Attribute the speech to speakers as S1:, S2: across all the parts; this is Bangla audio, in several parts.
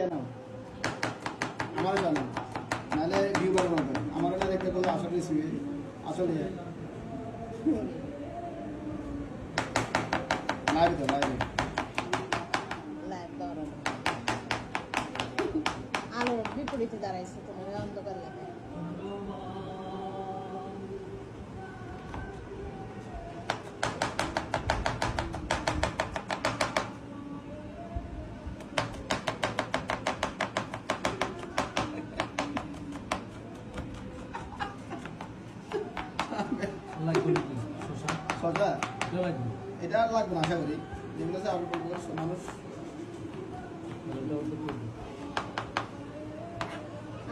S1: জানাও। আমারও জানাও। নাহলে ভিউ বাড়ানো হবে। আমারও না দেখতে কোনো আসল আসলে লাইভ তো লাইভ।
S2: আলোর বিপরীতে দাঁড়াইছে তোমার অন্ধকার লাগে।
S1: সজা?
S3: এটা লাগবে।
S1: এটা আর লাগবে না আশা করি। যেগুলো আছে করব মানুষ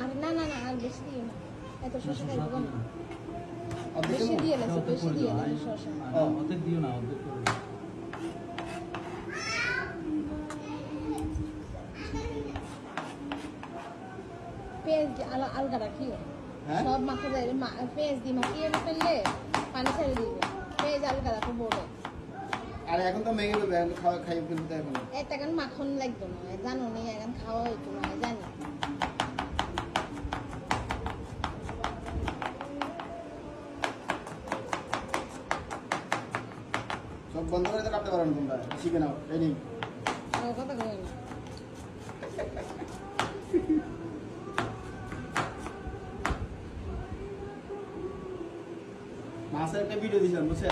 S2: আর না না না আর বেশি দিও না। এত
S3: না,
S2: শসা না। বেশি দিয়ে লাগছে বেশি দিয়ে লাগছে
S3: আই- অর্ধেক দিও না অর্ধেক করে
S2: পেঁয়াজ দিয়ে আলগা রাখিও।
S1: হ্যাঁ?
S2: সব মাখা যায় পেঁয়াজ দিয়ে মাখিয়ে ফেললে পানি ছেড়ে দিবে। পেঁয়াজ আলগা রাখো বড়।
S1: আর এখন তো মেঘে দেবে এখন খাওয়া খাই ফেলতে এখন
S2: একটা এখন মাখন লাগতো না জানো নি এখন খাওয়া হইতো না জানি।
S1: সব বন্ধ করে তো কাটতে পারো না তোমরা শিখে নাও ট্রেনিং
S2: আমার কথা কই না।
S1: মাসের একটা ভিডিও দিয়েছিলাম বুঝছে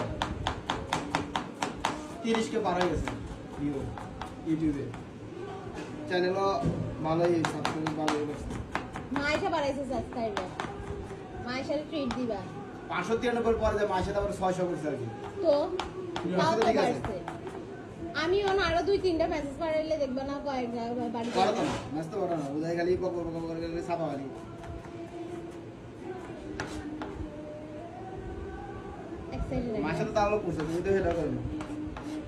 S1: তিরিশকে পার হয়ে গেছে ভিউ ইউটিউবে চ্যানেলও ভালোই সাবস্ক্রাইব ভালোই গেছে
S2: মাইশা বাড়াইছে সাবস্ক্রাইবার মাইশার ট্রিট দিবা।
S1: পাঁচশো তিরানব্বই পরে যে মাসে তারপরে ছয়শো করছে আর কি।
S2: তো তাও তো। বাড়ছে। আমি অন আরও দুই তিনটা মেসেজ পাঠাইলে দেখবে না কয়েক জায়গায় বাড়িতে
S1: করো তো না ম্যাচ তো করো না উদয় খালি পক করে করে ছাপা খালি
S2: এক্সাইটেড
S1: মাসে তো তাহলে করছে তুমি তো সেটা করো না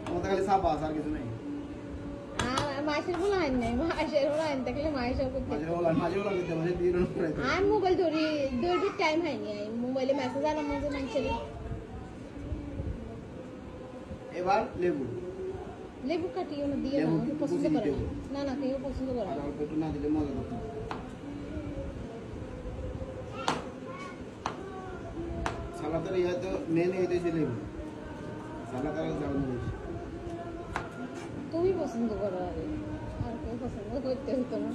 S1: তোমার তো খালি ছাপা আছে আর কিছু নেই
S2: আর মাইশের বলা হয় নাই মাইশের বলা হয় দেখলে মাইশের করতে
S1: মাঝে বলা মাঝে বলা দিতে মাঝে দিয়ে রন করে
S2: আর মোবাইল ধরি ধরবি টাইম হয়নি আর মোবাইলে মেসেজ আর মাঝে মানুষের
S1: এবার লেবু
S2: লেবু কাটিও না দিয়ে না
S1: লেবু
S2: আমি পছন্দ
S1: বুঝি
S2: করে
S1: দিতে
S2: না না না কেউ পছন্দ করে
S1: আর
S2: না
S1: অল্প একটু না দিলে মজা করতো সালাতের ইয়া তো মেন হইতেছে লেবু সালাদ আর যাবে না বেশি।
S2: তুমি পছন্দ করো আর। কেউ পছন্দ করতে হতো না